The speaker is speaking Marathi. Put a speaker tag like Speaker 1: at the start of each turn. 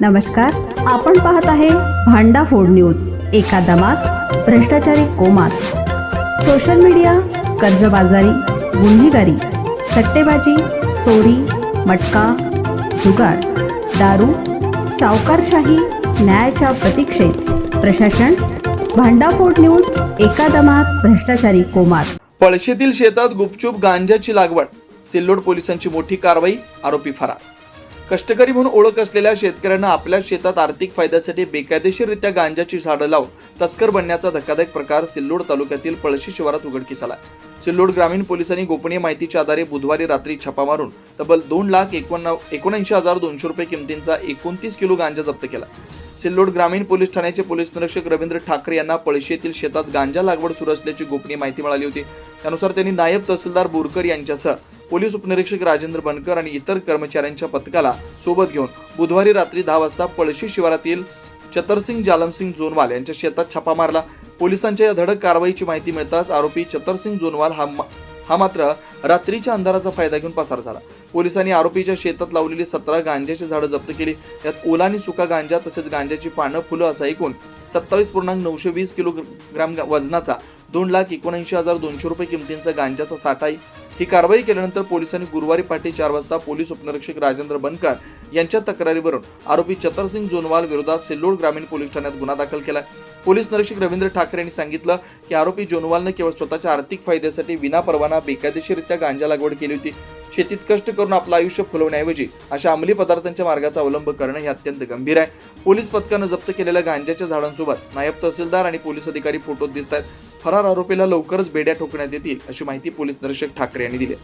Speaker 1: नमस्कार आपण पाहत आहे भांडा फोड न्यूज एका दमात भ्रष्टाचारी कोमात. सोशल मीडिया कर्जबाजारी गुन्हेगारी सट्टेबाजी चोरी मटका जुगार दारू सावकारशाही न्यायाच्या प्रतीक्षेत. प्रशासन भांडाफोड न्यूज एका दमात भ्रष्टाचारी कोमात.
Speaker 2: पळशीतील शेतात गुपचूप गांजाची लागवड. सिल्लोड पोलिसांची मोठी कारवाई आरोपी फरार. कष्टकरी म्हणून ओळख असलेल्या शेतकऱ्यांना आपल्या शेतात आर्थिक फायद्यासाठी बेकायदेशीररित्या गांजाची झाडं लावून तस्कर बनण्याचा धक्कादायक प्रकार सिल्लोड तालुक्यातील पळशी शिवारात उघडकीस आला. सिल्लोड ग्रामीण पोलिसांनी गोपनीय माहितीच्या आधारे बुधवारी रात्री छापा मारून तब्बल दोन लाख एकोणा एकोणऐंशी हजार दोनशे रुपये किमतींचा एकोणतीस किलो गांजा जप्त केला. सिल्लोड ग्रामीण पोलीस ठाण्याचे पोलीस निरीक्षक रवींद्र ठाकरे यांना पळशी येथील शेतात गांजा लागवड सुरू असल्याची गोपनीय माहिती मिळाली होती. त्यानुसार त्यांनी नायब तहसीलदार बोरकर यांच्यासह पोलीस उपनिरीक्षक राजेंद्र बनकर आणि इतर कर्मचाऱ्यांच्या पथकाला सोबत घेऊन बुधवारी रात्री दहा वाजता पळशी शिवारातील चतरसिंग जालमसिंग जोनवाल यांच्या शेतात छापा मारला. पोलिसांच्या या धडक कारवाईची माहिती मिळताच आरोपी चतरसिंग जोनवाल हा मा- हा मात्र रात्रीच्या अंधाराचा फायदा घेऊन पसार झाला. पोलिसांनी आरोपीच्या शेतात लावलेली सतरा गांजाची झाडं जप्त केली. यात ओला आणि सुका गांजा तसेच गांजाची पानं फुलं असा एकूण सत्तावीस पूर्णांक नऊशे वीस किलोग्राम ग्राम वजनाचा दोन लाख एकोणऐंशी हजार दोनशे रुपये किमतींचा गांजाचा साठा आहे ही कारवाई केल्यानंतर पोलिसांनी गुरुवारी पहाटे चार वाजता पोलीस उपनिरीक्षक राजेंद्र बनकर यांच्या तक्रारीवरून आरोपी चतरसिंग जोनवाल विरोधात सिल्लोड ग्रामीण पोलीस ठाण्यात गुन्हा दाखल केला. पोलीस निरीक्षक रवींद्र ठाकरे यांनी सांगितलं की आरोपी जोनवालनं केवळ स्वतःच्या आर्थिक फायद्यासाठी विनापरवाना बेकायदेशीररित्या गांजा लागवड केली होती. शेतीत कष्ट करून आपलं आयुष्य फुलवण्याऐवजी अशा अंमली पदार्थांच्या मार्गाचा अवलंब करणं हे अत्यंत गंभीर आहे. पोलीस पथकानं जप्त केलेल्या गांजाच्या झाडांसोबत नायब तहसीलदार आणि पोलीस अधिकारी फोटोत दिसत आहेत फरार आरोपीला लवकरच बेड्या ठोकण्यात येतील अशी माहिती पोलीस निरीक्षक ठाकरे यांनी दिली